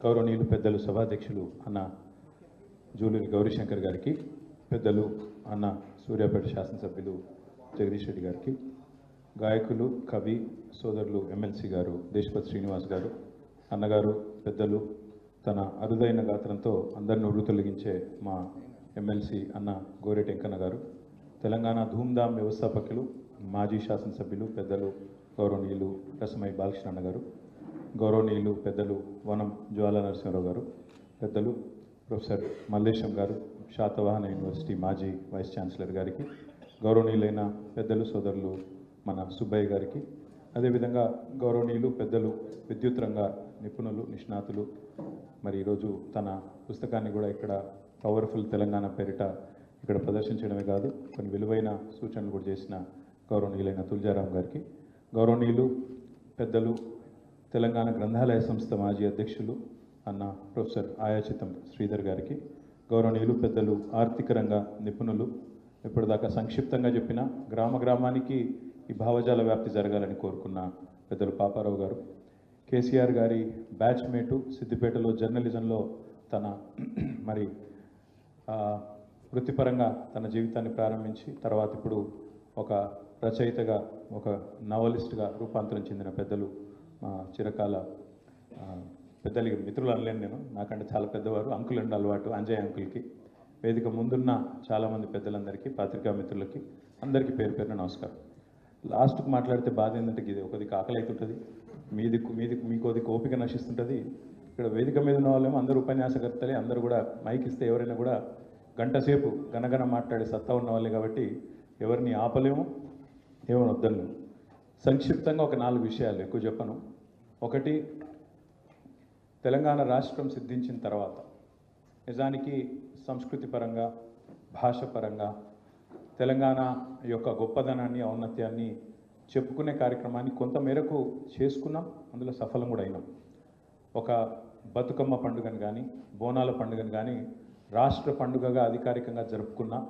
గౌరవనీయులు పెద్దలు సభాధ్యక్షులు అన్న జూలూరి గౌరీశంకర్ గారికి పెద్దలు అన్న సూర్యాపేట శాసనసభ్యులు జగదీష్ రెడ్డి గారికి గాయకులు కవి సోదరులు ఎమ్మెల్సీ గారు దేశపతి శ్రీనివాస్ గారు అన్నగారు పెద్దలు తన అరుదైన గాత్రంతో అందరిని ఉర్రు తొలగించే మా ఎమ్మెల్సీ అన్న గోరెటి వెంకన్న గారు తెలంగాణ ధూమ్ధామ్ వ్యవస్థాపకులు మాజీ శాసనసభ్యులు పెద్దలు గౌరవనీయులు రసమై బాలకృష్ణ గారు గౌరవనీయులు పెద్దలు వనం జ్వాల నరసింహరావు గారు పెద్దలు ప్రొఫెసర్ మల్లేశం గారు శాతవాహన యూనివర్సిటీ మాజీ వైస్ ఛాన్సలర్ గారికి గౌరవనీయులైన పెద్దలు సోదరులు మన సుబ్బయ్య గారికి అదేవిధంగా గౌరవనీయులు పెద్దలు విద్యుత్ రంగ నిపుణులు నిష్ణాతులు మరి ఈరోజు తన పుస్తకాన్ని కూడా ఇక్కడ పవర్ఫుల్ తెలంగాణ పేరిట ఇక్కడ ప్రదర్శించడమే కాదు కొన్ని విలువైన సూచనలు కూడా చేసిన గౌరవనీయులైన తులజారాం గారికి. గౌరవనీయులు పెద్దలు తెలంగాణ గ్రంథాలయ సంస్థ మాజీ అధ్యక్షులు అన్న ప్రొఫెసర్ ఆయాచితం శ్రీధర్ గారికి గౌరవనీయులు పెద్దలు ఆర్థిక రంగ నిపుణులు ఇప్పటిదాకా సంక్షిప్తంగా చెప్పిన గ్రామ గ్రామానికి ఈ భావజాల వ్యాప్తి జరగాలని కోరుకున్న పెద్దలు పాపారావు గారు. కేసీఆర్ గారి బ్యాచ్ మేటు సిద్దిపేటలో జర్నలిజంలో తన మరి వృత్తిపరంగా తన జీవితాన్ని ప్రారంభించి తర్వాత ఇప్పుడు ఒక రచయితగా ఒక నవలిస్ట్గా రూపాంతరం చెందిన పెద్దలు మా చిరకాల పెద్దలకి మిత్రులు అనలేను నేను. నాకంటే చాలా పెద్దవారు అంకుల్ అండి అలవాటు అంజయ్ అంకుల్కి. వేదిక ముందున్న చాలామంది పెద్దలందరికీ పత్రికా మిత్రులకి అందరికీ పేరు పేరున నమస్కారం. లాస్ట్కి మాట్లాడితే బాధ ఏంటంటే ఇది ఒకది ఆకలి అవుతుంటుంది మీది మీది మీకోది ఓపిక నశిస్తుంటుంది. ఇక్కడ వేదిక మీద ఉన్న వాళ్ళేమో అందరూ ఉపన్యాసకర్తలే అందరూ కూడా మైక్ ఇస్తే ఎవరైనా కూడా గంట సేపు గనగన మాట్లాడే సత్తా ఉన్న వాళ్ళే కాబట్టి ఎవరిని ఆపలేము ఏమని వద్దలేము సంక్షిప్తంగా ఒక నాలుగు విషయాలు ఎక్కువ చెప్పను. ఒకటి తెలంగాణ రాష్ట్రం సిద్ధించిన తర్వాత నిజానికి సంస్కృతి పరంగా భాష పరంగా తెలంగాణ యొక్క గొప్పదనాన్ని ఔన్నత్యాన్ని చెప్పుకునే కార్యక్రమాన్ని కొంత మేరకు చేసుకున్నాం. అందులో సఫలం కూడా అయినాం. ఒక బతుకమ్మ పండుగను కానీ బోనాల పండుగను కానీ రాష్ట్ర పండుగగా అధికారికంగా జరుపుకున్నా.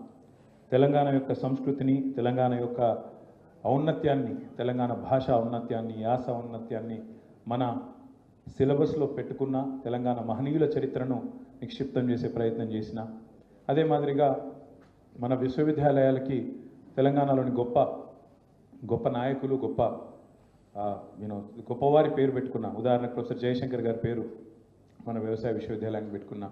తెలంగాణ యొక్క సంస్కృతిని తెలంగాణ యొక్క ఔన్నత్యాన్ని తెలంగాణ భాష ఔన్నత్యాన్ని యాస ఔన్నత్యాన్ని మన సిలబస్లో పెట్టుకున్న తెలంగాణ మహనీయుల చరిత్రను నిక్షిప్తం చేసే ప్రయత్నం చేసిన. అదే మాదిరిగా మన విశ్వవిద్యాలయాలకి తెలంగాణలోని గొప్ప గొప్ప నాయకులు గొప్ప నేను గొప్పవారి పేరు పెట్టుకున్న ఉదాహరణకు ప్రొఫెసర్ జయశంకర్ గారి పేరు మన వ్యవసాయ విశ్వవిద్యాలయానికి పెట్టుకున్న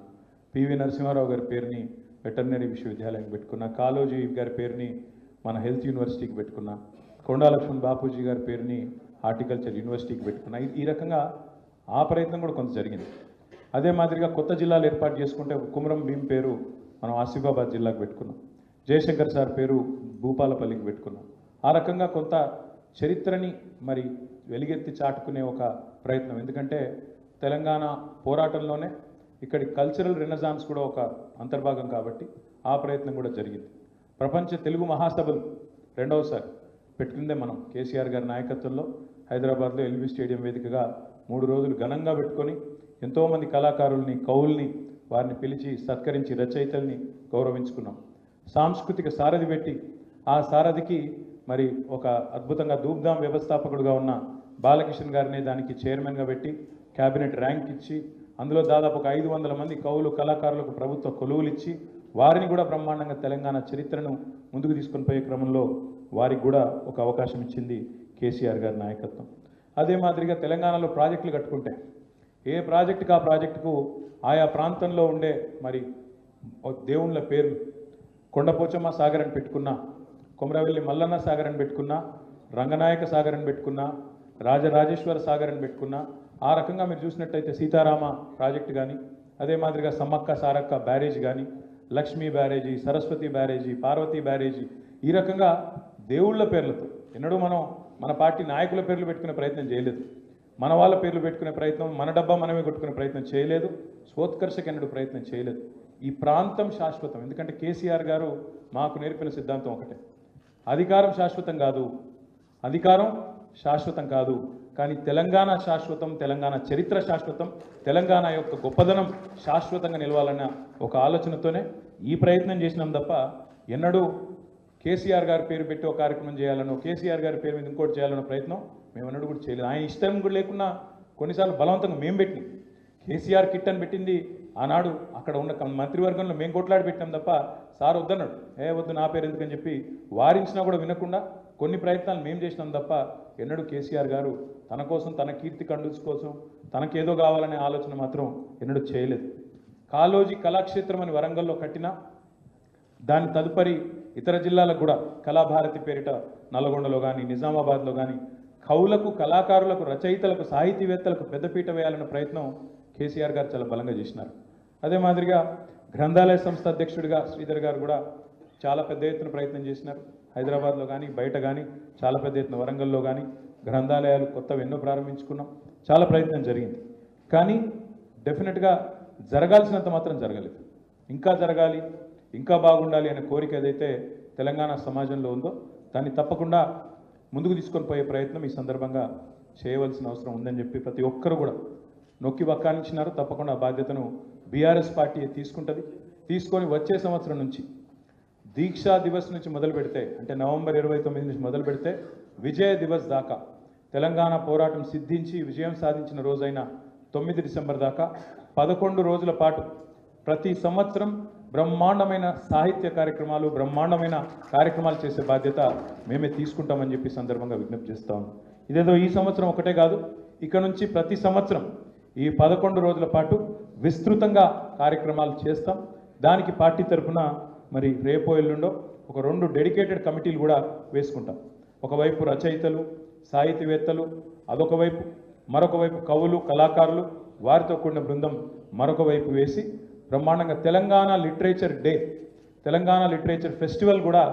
పివి నరసింహారావు గారి పేరుని వెటర్నరీ విశ్వవిద్యాలయానికి పెట్టుకున్న కాలోజీ గారి పేరుని మన హెల్త్ యూనివర్సిటీకి పెట్టుకున్నా కొండాలక్ష్మణ్ బాపూజీ గారి పేరుని హార్టికల్చర్ యూనివర్సిటీకి పెట్టుకున్నాయి ఈ- ఈ రకంగా ఆ ప్రయత్నం కూడా కొంత జరిగింది. అదే మాదిరిగా కొత్త జిల్లాలు ఏర్పాటు చేసుకుంటే కుమరం భీం పేరు మనం ఆసిఫాబాద్ జిల్లాకు పెట్టుకున్నాం. జయశంకర్ సార్ పేరు భూపాలపల్లికి పెట్టుకున్నాం. ఆ రకంగా కొంత చరిత్రని మరి వెలిగెత్తి చాటుకునే ఒక ప్రయత్నం. ఎందుకంటే తెలంగాణ పోరాటంలోనే ఇక్కడి కల్చరల్ రెనజాన్స్ కూడా ఒక అంతర్భాగం కాబట్టి ఆ ప్రయత్నం కూడా జరిగింది. ప్రపంచ తెలుగు మహాసభలు రెండవసారి పెట్టుకుందే మనం. కేసీఆర్ గారి నాయకత్వంలో హైదరాబాద్లో ఎల్బీ స్టేడియం వేదికగా మూడు రోజులు ఘనంగా పెట్టుకొని ఎంతోమంది కళాకారుల్ని కవుల్ని వారిని పిలిచి సత్కరించి రచయితల్ని గౌరవించుకున్నాం. సాంస్కృతిక సారథి పెట్టి ఆ సారథికి మరి ఒక అద్భుతంగా ధూమ్ధాం వ్యవస్థాపకుడుగా ఉన్న బాలకిషన్ గారిని దానికి చైర్మన్గా పెట్టి క్యాబినెట్ ర్యాంక్ ఇచ్చి అందులో దాదాపు ఒక ఐదు వందల మంది కవులు కళాకారులకు ప్రభుత్వ కొలువులు ఇచ్చి వారిని కూడా బ్రహ్మాండంగా తెలంగాణ చరిత్రను ముందుకు తీసుకొని పోయే క్రమంలో వారికి కూడా ఒక అవకాశం ఇచ్చింది కేసీఆర్ గారి నాయకత్వం. అదే మాదిరిగా తెలంగాణలో ప్రాజెక్టులు కట్టుకుంటే ఏ ప్రాజెక్టుకు ఆ ప్రాజెక్టుకు ఆయా ప్రాంతంలో ఉండే మరి దేవుళ్ళ పేర్లు కొండపోచమ్మ సాగర్ అని పెట్టుకున్నా కొమరవెల్లి మల్లన్న సాగర్ అని పెట్టుకున్నా రంగనాయక సాగర్ అని పెట్టుకున్నా రాజరాజేశ్వర సాగర్ అని పెట్టుకున్నా ఆ రకంగా మీరు చూసినట్టయితే సీతారామ ప్రాజెక్ట్ కానీ అదే మాదిరిగా సమ్మక్క సారక్క బ్యారేజ్ కానీ లక్ష్మీ బ్యారేజీ సరస్వతి బ్యారేజీ పార్వతీ బ్యారేజీ ఈ రకంగా దేవుళ్ళ పేర్లతో. ఎన్నడూ మనం మన పార్టీ నాయకుల పేర్లు పెట్టుకునే ప్రయత్నం చేయలేదు. మన వాళ్ళ పేర్లు పెట్టుకునే ప్రయత్నం మన డబ్బా మనమే కొట్టుకునే ప్రయత్నం చేయలేదు. స్వోత్కర్షకి ఎన్నడూ ప్రయత్నం చేయలేదు. ఈ ప్రాంతం శాశ్వతం. ఎందుకంటే కేసీఆర్ గారు మాకు నేర్పిన సిద్ధాంతం ఒకటే. అధికారం శాశ్వతం కాదు. అధికారం శాశ్వతం కాదు. కానీ తెలంగాణ శాశ్వతం తెలంగాణ చరిత్ర శాశ్వతం తెలంగాణ యొక్క గొప్పదనం శాశ్వతంగా నిలవాలన్న ఒక ఆలోచనతోనే ఈ ప్రయత్నం చేసినాం తప్ప ఎన్నడూ కేసీఆర్ గారి పేరు పెట్టి ఒక కార్యక్రమం చేయాలనో కేసీఆర్ గారి పేరు మీద ఇంకోటి చేయాలన్న ప్రయత్నం మేము అన్నట్టు కూడా చేయలేదు. ఆయన ఇష్టం కూడా లేకున్నా కొన్నిసార్లు బలవంతంగా మేము పెట్టినాం. కేసీఆర్ కిట్ అని పెట్టింది. ఆనాడు అక్కడ ఉన్న మంత్రివర్గంలో మేము కొట్లాడి పెట్టాం తప్ప సార్ వద్దన్నాడు. ఏ వద్దు నా పేరు ఎందుకని చెప్పి వారించినా కూడా వినకుండా కొన్ని ప్రయత్నాలు మేము చేసినాం తప్ప ఎన్నడూ కేసీఆర్ గారు తన కోసం తన కీర్తి కండుస్ కోసం తనకేదో కావాలనే ఆలోచన మాత్రం ఎన్నడూ చేయలేదు. కాలోజీ కళాక్షేత్రం అని వరంగల్లో కట్టినా దాని తదుపరి ఇతర జిల్లాలకు కూడా కళాభారతి పేరిట నల్గొండలో కానీ నిజామాబాద్లో కానీ కవులకు కళాకారులకు రచయితలకు సాహితీవేత్తలకు పెద్దపీట వేయాలన్న ప్రయత్నం కేసీఆర్ గారు చాలా బలంగా చేసినారు. అదే మాదిరిగా గ్రంథాలయ సంస్థ అధ్యక్షుడిగా శ్రీధర్ గారు కూడా చాలా పెద్ద ఎత్తున ప్రయత్నం చేసినారు. హైదరాబాద్లో కానీ బయట కానీ చాలా పెద్ద ఎత్తున వరంగల్లో కానీ గ్రంథాలయాలు కొత్తవి ఎన్నో ప్రారంభించుకున్నాం. చాలా ప్రయత్నం జరిగింది. కానీ డెఫినెట్గా జరగాల్సినంత మాత్రం జరగలేదు. ఇంకా జరగాలి. ఇంకా బాగుండాలి అనే కోరిక ఏదైతే తెలంగాణ సమాజంలో ఉందో దాన్ని తప్పకుండా ముందుకు తీసుకొని పోయే ప్రయత్నం ఈ సందర్భంగా చేయవలసిన అవసరం ఉందని చెప్పి ప్రతి ఒక్కరు కూడా నొక్కి బక్కానించినారు తప్పకుండా ఆ బాధ్యతను బీఆర్ఎస్ పార్టీ తీసుకుంటుంది. తీసుకొని వచ్చే సంవత్సరం నుంచి దీక్షా దివస్ నుంచి మొదలు పెడితే అంటే నవంబర్ ఇరవై తొమ్మిది నుంచి మొదలు పెడితే విజయ దివస్ దాకా తెలంగాణ పోరాటం సిద్ధించి విజయం సాధించిన రోజైన తొమ్మిది డిసెంబర్ దాకా పదకొండు రోజుల పాటు ప్రతి సంవత్సరం బ్రహ్మాండమైన సాహిత్య కార్యక్రమాలు బ్రహ్మాండమైన కార్యక్రమాలు చేసే బాధ్యత మేమే తీసుకుంటామని చెప్పి సందర్భంగా విజ్ఞప్తి చేస్తాం ఇదేదో ఈ సంవత్సరం ఒకటే కాదు ఇక నుంచి ప్రతి సంవత్సరం ఈ పదకొండు రోజుల పాటు విస్తృతంగా కార్యక్రమాలు చేస్తాం. దానికి పార్టీ తరఫున మరి రేపో ఎల్లుండో ఒక రెండు డెడికేటెడ్ కమిటీలు కూడా వేసుకుంటాం. ఒకవైపు రచయితలు సాహితీవేత్తలు అదొక వైపు మరొక వైపు కవులు కళాకారులు వారితో కూడిన బృందం మరొక వైపు వేసి బ్రహ్మాండంగా Telangana literature day Telangana literature festival కూడా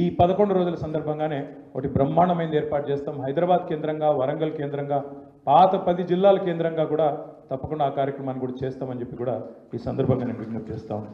ఈ పదకొండు రోజుల సందర్భంగానే ఒకటి బ్రహ్మాండమైనది ఏర్పాటు చేస్తాం. హైదరాబాద్ కేంద్రంగా వరంగల్ కేంద్రంగా పాత పది జిల్లాల కేంద్రంగా కూడా తప్పకుండా ఆ కార్యక్రమాన్ని కూడా చేస్తామని చెప్పి కూడా ఈ సందర్భంగా నేను విజ్ఞప్తి చేస్తాను